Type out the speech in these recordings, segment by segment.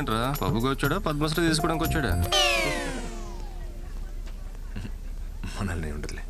ఏంట్రా? పబ్బుకి వచ్చాడా? పద్మశ్రీ తీసుకోవడానికి వచ్చాడా? మనల్ని ఉండదులే.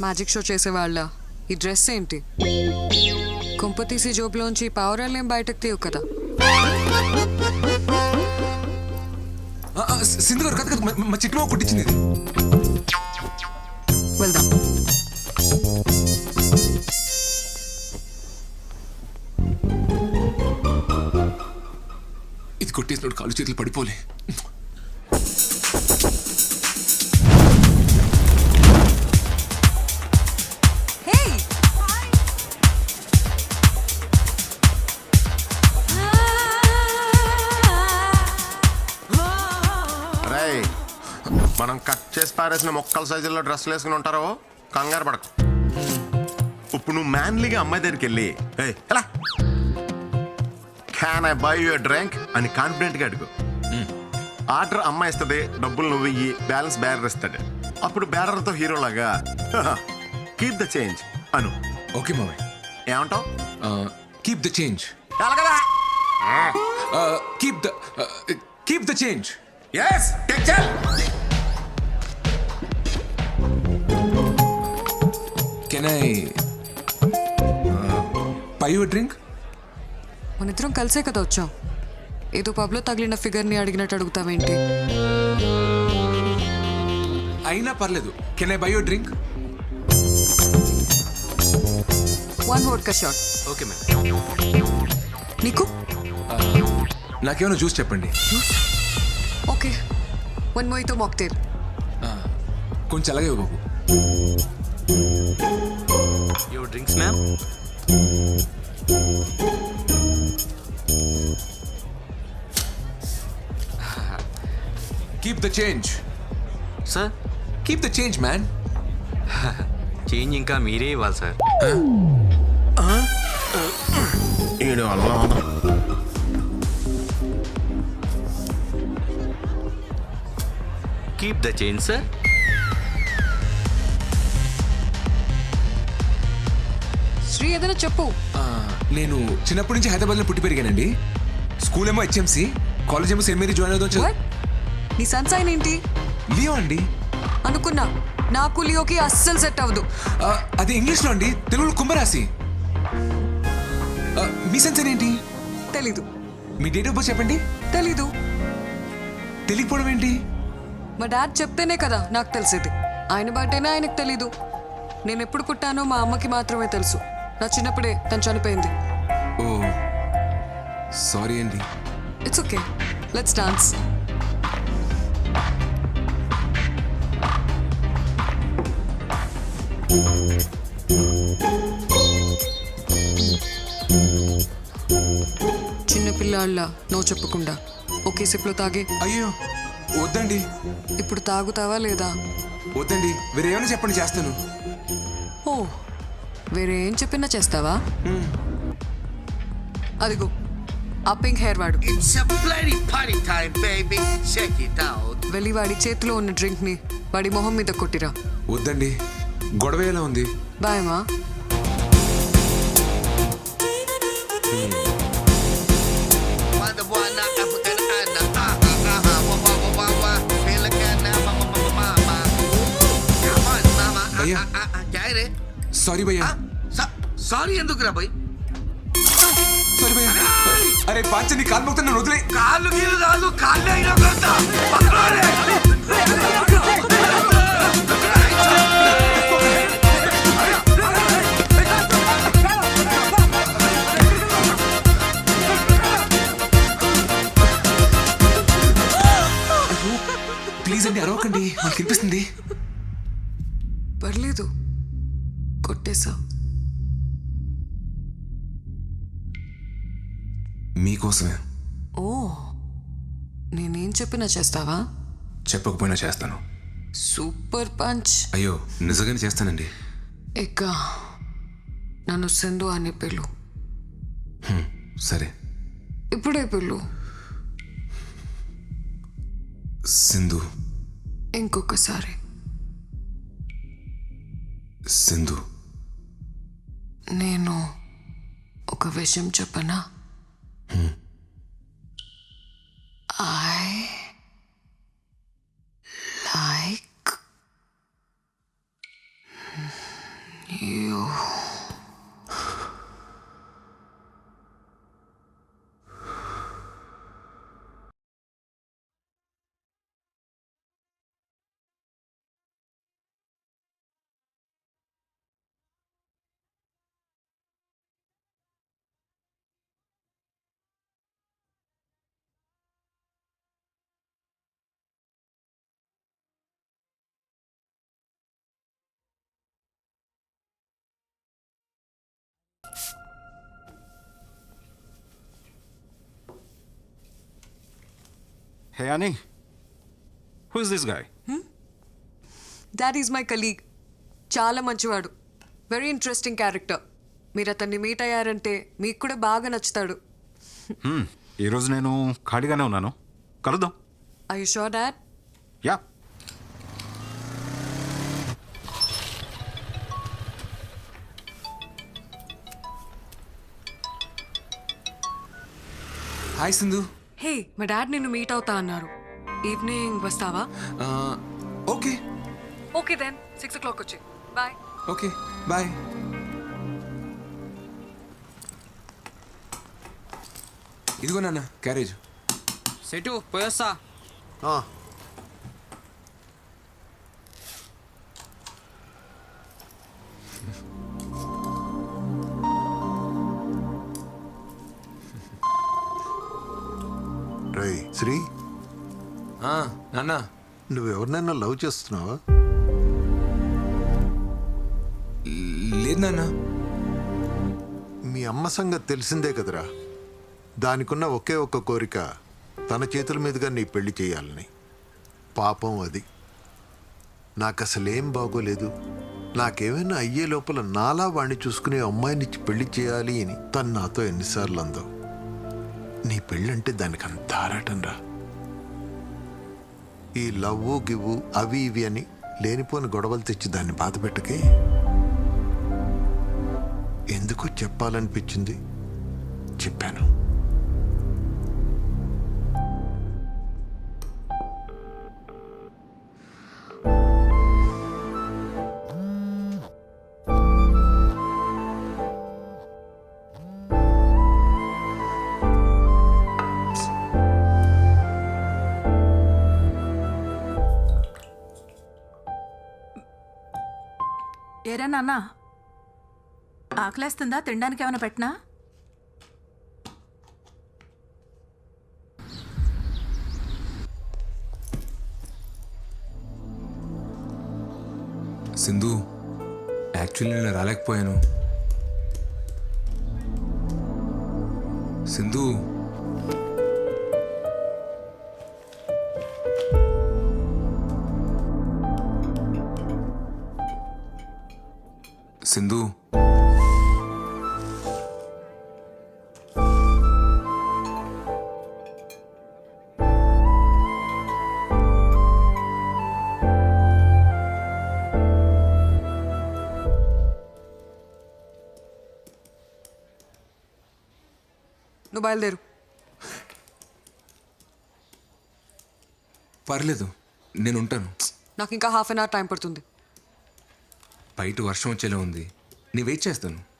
మ్యాజిక్ షో చేసేవాళ్ళ. ఈ డ్రెస్ ఏంటి? కుంప తీసి జోబులోంచి పావురాలేం బయటకు తీయవు కదా. సింధు గారు కథ కథ మా చిట్టుమా కుట్టించింది వెళ్దాం. కొట్టేసినప్పుడు కాలు చేతులు పడిపోలే. రేయ్ మనం కట్ చేసి పారేసిన మొక్కల సైజుల్లో డ్రెస్సులు వేసుకుని ఉంటారో? కంగారు పడకు. ఇప్పుడు నువ్వు మ్యాన్లీగా అమ్మాయి దగ్గరికి వెళ్ళి ఏయ్ ఎలా? Can I buy your drink అని కాన్ఫిడెంట్గా అడుగు. ఆర్డర్ అమ్మాయి ఇస్తుంది డబ్బులు నువ్వు ఇయ్యి బ్యాలెన్స్ బ్యారర్ ఇస్తాడు అప్పుడు బ్యారర్తో హీరోలాగా కీప్ ద చేంజ్ అను. ఓకే మామయ్య. ఏమంటావు? Keep the change ఎలాగదా? Keep the keep the change yes can I buy your drink మన ఇద్దరం కలిసే కదా వచ్చాం. ఏదో పబ్లో తగిలిన ఫిగర్ని అడిగినట్టు అడుగుతావేంటి? అయినా పర్లేదు. Can I buy your drink one vodka shot okay ma'am నీకు? నాకేమైనా జ్యూస్ చెప్పండి. ఓకే వన్ మోయితో మాక్టేల్ కొంచెం అలాగే బాబు. Your drinks ma'am keep the change sir keep the change man change ఇంకా మీరే ఇవ్వాలి సార్ అల్లం keep the change sir Sri ఏదైనా చెప్పు. నేను చిన్నప్పటి నుంచి హైదరాబాద్లో పుట్టి పెరిగానండి. స్కూల్ ఏమో హెచ్ఎంసి కాలేజ్ ఏమో సెయింట్ మేరీ జాయిన్ అవుతాం వాట్ నీ సన్సైన్ ఏంటి? లియో అండి. అనుకున్నా. నాకు లియోకి అస్సలు సెట్ అవ్వదు. ఆ, అది ఇంగ్లీష్లో అండి. తెలుగులో కుంభరాశి. ఆ, మీ సెన్స్ ఏంటి? తెలీదు. మీ డేట్ ఆఫ్ బర్త్ చెప్పండి. తెలీదు. తెలియకపోవడం ఏంటి? మా డాడ్ చెప్తేనే కదా నాకు తెలిసేది. ఆయన బర్త్డేనే ఆయనకు తెలీదు. నేను ఎప్పుడు పుట్టానో మా అమ్మకి మాత్రమే తెలుసు. నా చిన్నప్పుడే తను చనిపోయింది. ఓ సారీ అండి. ఇట్స్ ఓకే లెట్స్ డాన్స్ చిన్నపిల్లాళ్ళ నో చెప్పకుండా ఒకే సిప్లో తాగే. అయ్యో వద్దండి. ఇప్పుడు తాగుతావా లేదా? వద్దండి వేరే ఏమైనా చెప్పండి చేస్తాను. ఓ వేరే ఏం చెప్పినా చేస్తావా? అదిగో ఆ పింక్ హెయిర్ వాడు. It's a bloody party time, baby. Check it out. వెళ్ళి వాడి చేతిలో ఉన్న డ్రింక్ని వాడి మొహం మీద కొట్టిరా. వద్దండి. గొడవ ఎలా ఉంది? భయమా? సారీ భయ్యా. సారీ ఎందుకు రా భయ్? సారీ భయ్యా. అరే పాచని కాల్మోక్తా నన్ను వదిలే. కొట్టేశా మీకోసమే. ఓ నేనేం చెప్పినా చేస్తావా? చెప్పకపోయినా చేస్తాను. Super punch. అయ్యో నిజంగానే చేస్తానండి. ఇక నన్ను సింధు అని పిలు. సరే. ఇప్పుడే పిలు. సింధు. ఇంకొకసారి. సింధు. నేను ఒక విషయం చెప్పనా? I like you Hey, Annie. Who is this guy? That is my colleague చాలా మంచివాడు. వెరీ ఇంట్రెస్టింగ్ క్యారెక్టర్ మీరు అతన్ని మీట్ అయ్యారంటే మీకు కూడా బాగా నచ్చుతాడు. ఈరోజు నేను ఖాళీగానే ఉన్నాను. కలుద్దాం. I sure dad ya hi Sindhu hey మా డాడ్ నిన్ను మీట్ అవుతా అన్నారు. ఈవినింగ్ వస్తావా? ఆ, okay. Okay then six o'clock వచ్చి. బాయ్ ఓకే బాయ్ ఇదిగో నాన్న క్యారేజ్ సెటు పోయొస్తా. రేయ్ శ్రీ. నాన్న. నువ్వెవరినైనా లవ్ చేస్తున్నావా? లేదు నాన్న. మీ అమ్మ సంగతి తెలిసిందే కదరా. దానికున్న ఒకే ఒక్క కోరిక తన చేతుల మీదుగా నీ పెళ్ళి చేయాలని. పాపం అది. నాకు అసలేం బాగోలేదు. నాకేమైనా అయ్యే లోపల నాలా వాణ్ణి చూసుకునే అమ్మాయినిచ్చి పెళ్ళి చేయాలి అని తను నాతో ఎన్నిసార్లు అందో నీ పెళ్ళంటే దానికి అంత ఆరాటం రా ఈ లవ్వు గివ్వు అవి ఇవి అని లేనిపోని గొడవలు తెచ్చి దాన్ని బాధపెట్టకే ఎందుకు చెప్పాలనిపించింది. చెప్పాను. ఏరా నాన్న? ఆకలేస్తుందా? తినడానికి ఏమైనా పెట్టినా? సింధు యాక్చువల్లీ నేను రాలేకపోయాను. సింధు. సింధు. నువ్వు బయలుదేరు. పర్లేదు నేను ఉంటాను నాకు ఇంకా హాఫ్ అన్ అవర్ టైం పడుతుంది. బయట వర్షం వచ్చేలా ఉంది. నేను వెయిట్ చేస్తాను.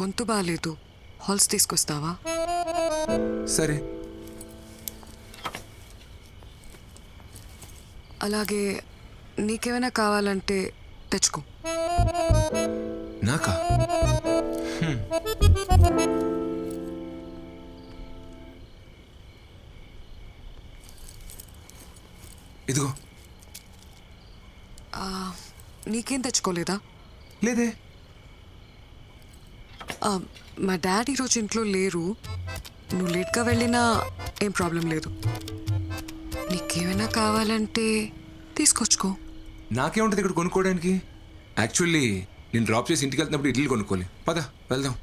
గొంతు బాగాలేదు హాల్స్ తీసుకొస్తావా? సరే. అలాగే నీకేమైనా కావాలంటే తెచ్చుకో. నాకా. ఇదిగో. నీకేం తెచ్చుకోలేదా? లేదే. మా డాడీ ఈరోజు ఇంట్లో లేరు. నువ్వు లేట్గా వెళ్ళినా ఏం ప్రాబ్లం లేదు. నీకేమైనా కావాలంటే తీసుకొచ్చుకో. నాకేముంటుంది ఇక్కడ కొనుక్కోవడానికి? యాక్చువల్లీ నేను డ్రాప్ చేసి ఇంటికి వెళ్తున్నప్పుడు ఇడ్లీ కొనుక్కోవాలి. పద వెళ్దాం.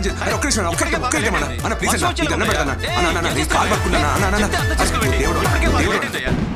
చేయి. అన్న, ఒక్క నిమిషం, ఒక్క నిమిషం, ఒక్క నిమిషం, అన్న. అన్న, ప్లీజ్ అన్న, దండం పెడతాను. అన్న, అన్న, అన్న, కాలు పట్టుకున్నాను, అన్న, అన్న, అన్న. దేవుడు, దేవుడు.